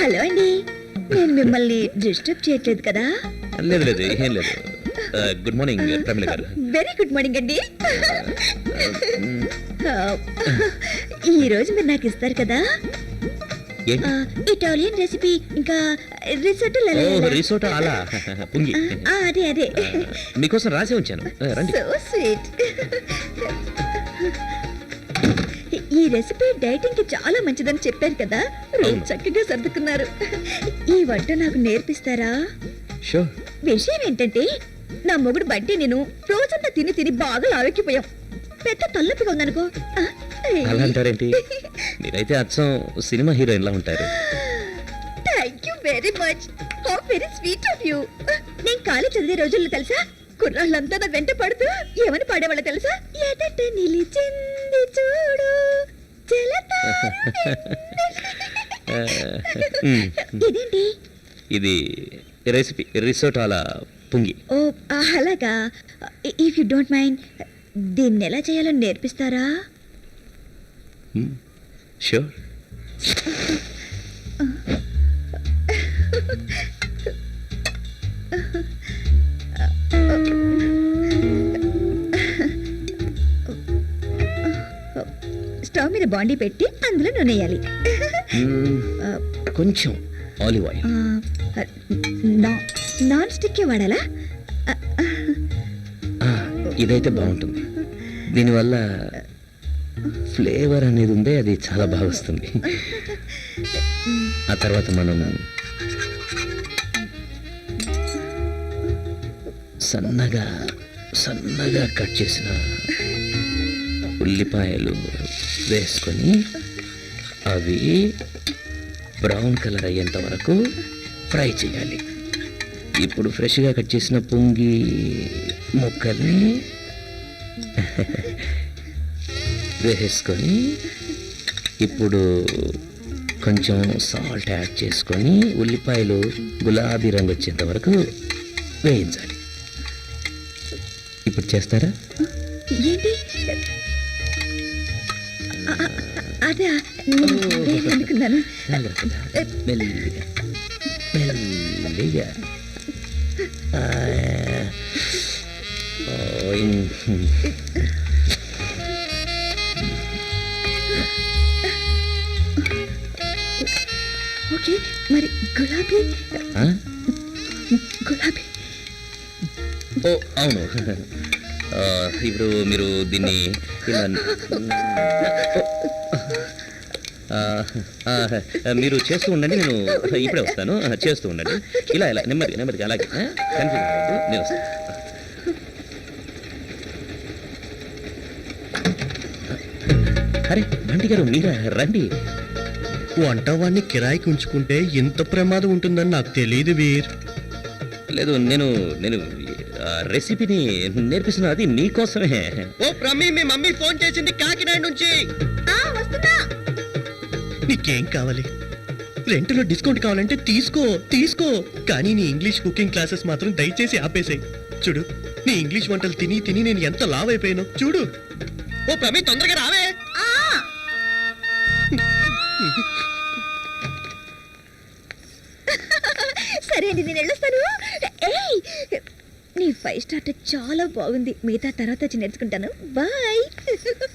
Hello అండి. నేను మిమ్మల్ని డిస్టర్బ్ చేయట్లేదు కదా? లేదు లేదు ఏం లేదు. గుడ్ మార్నింగ్ ప్రమిళ గారు. వెరీ గుడ్ మార్నింగ్ అండి. ఈ రోజు మీరు నాకు ఇస్తారు కదా? ఇటాలియన్ రెసిపీ ఇంకా రిసోర్ట్ రిసోర్ట్ అలా. అదే అదే. మీకోసం రాసి ఉంచాను. రండి. సో స్వీట్ ఈ రెసిపీ డైటింగ్కి చాలా మంచిదని చెప్పారు కదా. రోజు. చక్కగా సర్దుకున్నారు. ఈ వంట నాకు నేర్పిస్తారా? విషయం ఏంటంటే నా మొగుడు బట్టి నేను రోజంతా తిని తిని బాగా లావెక్కిపోయాం పెద్ద తలనొప్పిగా ఉందనుకో. అలా అంటారేంటి మీరైతే అచ్చం సినిమా హీరోయిన్ లా ఉంటారు. Thank you very much how very sweet of you నేను కాలేజ్ చదివే రోజుల్లో తెలుసా? కుర్రాళ్ళంతా వెంట పడుతూ ఏమని పాడేవాళ్ళ తెలుసా? ఎదట నిలిచింది చూడు ఇదేంటి ఇది రెసిపీ రిసోర్ట్ అలా పుంగి. ఓ అలాగా. ఇఫ్ యు డోంట్ మైండ్ దీన్ని ఎలా చేయాలో నేర్పిస్తారా? షూర్ స్టవ్ మీద బాండీ పెట్టి అందులో నూనె వేయాలి. కొంచెం ఆలివ్ ఆయిల్. నాన్ స్టిక్ వాడాలా? ఇదైతే బాగుంటుంది. దీనివల్ల ఫ్లేవర్ అనేది ఉందే అది చాలా బాగా వస్తుంది. ఆ తర్వాత మనం సన్నగా సన్నగా కట్ చేసిన ఉల్లిపాయలు వేసుకొని అవి బ్రౌన్ కలర్ అయ్యేంత వరకు ఫ్రై చేయాలి. ఇప్పుడు ఫ్రెష్గా కట్ చేసిన పొంగి ముక్కల్ని వేసుకొని ఇప్పుడు కొంచెం సాల్ట్ యాడ్ చేసుకొని ఉల్లిపాయలు గులాబీ రంగు వచ్చేంత వరకు వేయించాలి. ఇప్పుడు చేస్తారా? ఏంటి? అదా నేను అనుకున్నాను. జాగ్రత్తగా, మెల్లిగా మెల్లిగా ఓకే మరి గులాబీ? గులాబీ. ఓ అవును. ఇప్పుడు మీరు దీన్ని ఇలా మీరు చేస్తూ ఉండండి నేను ఇప్పుడే వస్తాను. చేస్తూ ఉండండి. ఇలా ఇలా నెమ్మదిగా నెమ్మదిగా అలాగే కన్ఫ్యూజ్ అవ్వద్దు నేను వస్తాను అరే బంటి గారు మీరా రండి. వంట వాడిని కిరాయికి ఉంచుకుంటే ఇంత ప్రమాదం ఉంటుందని నాకు తెలియదు వీర్. లేదు నేను నేను రెసిపీని నేర్పిస్తున్నది మీకోసమే ఓ ప్రమి మీ మమ్మీ ఫోన్ చేసింది కాకినాడ నుంచి. ఆ, వస్తున్నా. నీకేం కావాలి? రెంట్లో డిస్కౌంట్ కావాలంటే తీసుకో తీసుకో. కానీ నీ ఇంగ్లీష్ కుకింగ్ క్లాసెస్ మాత్రం దయచేసి ఆపేసాయి. చూడు నీ ఇంగ్లీష్ వంటలు తిని తిని నేను ఎంత లావ్ అయిపోయానో చూడు. ఓ ప్రమి తొందరగా రావే. ఆ, సరే అండి నేను వెళ్ళొస్తాను. ఫైవ్ స్టార్ చాలా బాగుంది. మిగతా తర్వాత వచ్చి నేర్చుకుంటాను. బాయ్.